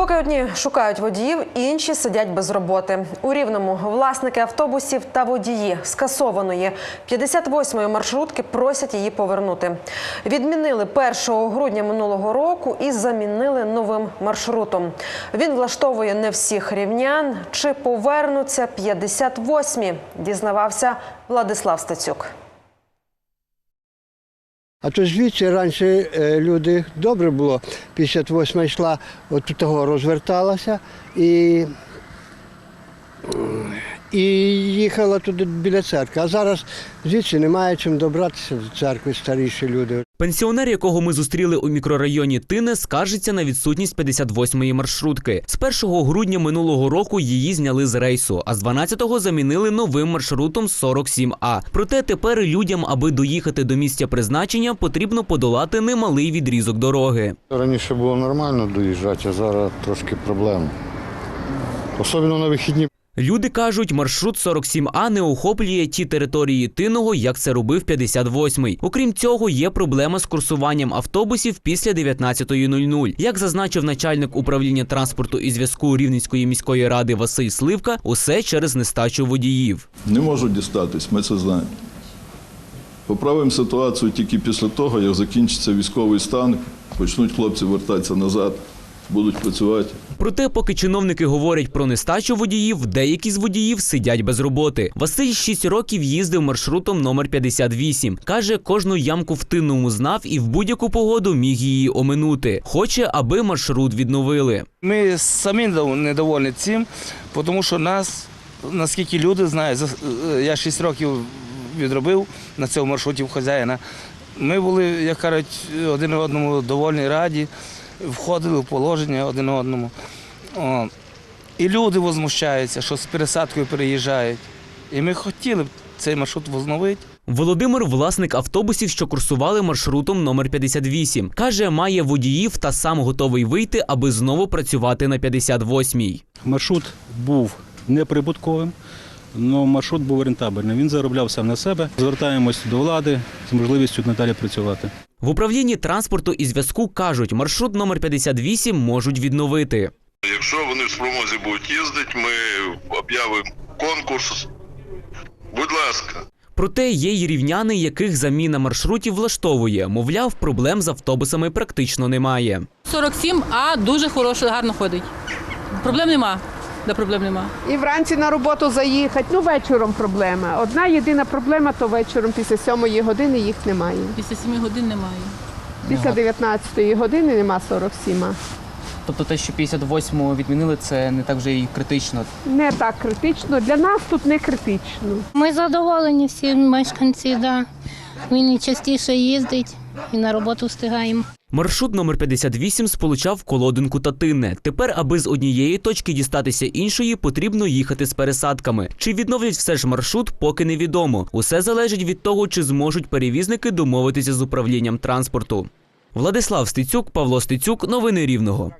Поки одні шукають водіїв, інші сидять без роботи. У рівному власники автобусів та водії скасованої 58-ї маршрутки просять її повернути. Відмінили 1 грудня минулого року і замінили новим маршрутом. Він влаштовує не всіх рівнян. Чи повернуться 58-мі, дізнавався Владислав Стецюк. А то звідси раніше е, люди добре було. 58 йшла, от того розверталася і, і їхала туди біля церкви. А зараз звідси немає чим добратися до церкви старіші люди. Пенсіонер, якого ми зустріли у мікрорайоні Тине, скаржиться на відсутність 58-ї маршрутки. З 1 грудня минулого року її зняли з рейсу, а з 12-го замінили новим маршрутом 47А. Проте тепер людям, аби доїхати до місця призначення, потрібно подолати немалий відрізок дороги. Раніше було нормально доїжджати, а зараз трошки проблем. Особливо на вихідні. Люди кажуть, маршрут 47А не охоплює ті території Тиного, як це робив 58-й. Окрім цього, є проблема з курсуванням автобусів після 19.00. Як зазначив начальник управління транспорту і зв'язку Рівненської міської ради Василь Сливка, усе через нестачу водіїв. Не можуть дістатись, ми це знаємо. Поправимо ситуацію тільки після того, як закінчиться військовий стан, почнуть хлопці вертатися назад, будуть працювати. Проте, поки чиновники говорять про нестачу водіїв, деякі з водіїв сидять без роботи. Василь 6 років їздив маршрутом номер 58. Каже, кожну ямку в тинному знав і в будь-яку погоду міг її оминути. Хоче, аби маршрут відновили. Ми самі недовольні цим, тому що нас, наскільки люди знають, за- е, я 6 років відробив на цьому маршруті в хазяїна. Ми були, як кажуть, один одному довольні раді, входили в положення один одному. О. І люди возмущаються, що з пересадкою переїжджають. І ми хотіли б цей маршрут возновити. Володимир, власник автобусів, що курсували маршрутом номер 58. Каже, має водіїв та сам готовий вийти, аби знову працювати на 58-й. Маршрут був неприбутковим, але маршрут був рентабельним. Він заробляв сам на себе. Звертаємось до влади з можливістю надалі працювати. В управлінні транспорту і зв'язку кажуть, маршрут номер 58 можуть відновити. Якщо вони в спромозі будуть їздити, ми об'явимо конкурс. Будь ласка. Проте є й рівняни, яких заміна маршрутів влаштовує. Мовляв, проблем з автобусами практично немає. 47, а дуже хороше, гарно ходить. Проблем нема. Де проблем нема. І вранці на роботу заїхати. Ну, вечором проблема. Одна єдина проблема, то вечором після сьомої години їх немає. Після 7 годин немає. Після 19 години нема 47. Тобто те, що 58-му відмінили, це не так вже і критично. Не так критично. Для нас тут не критично. Ми задоволені всі мешканці, да. Він і частіше їздить, і на роботу встигаємо. Маршрут номер 58 сполучав колодинку та тинне. Тепер, аби з однієї точки дістатися іншої, потрібно їхати з пересадками. Чи відновлять все ж маршрут, поки невідомо. Усе залежить від того, чи зможуть перевізники домовитися з управлінням транспорту. Владислав Стецюк, Павло Стецюк, новини Рівного.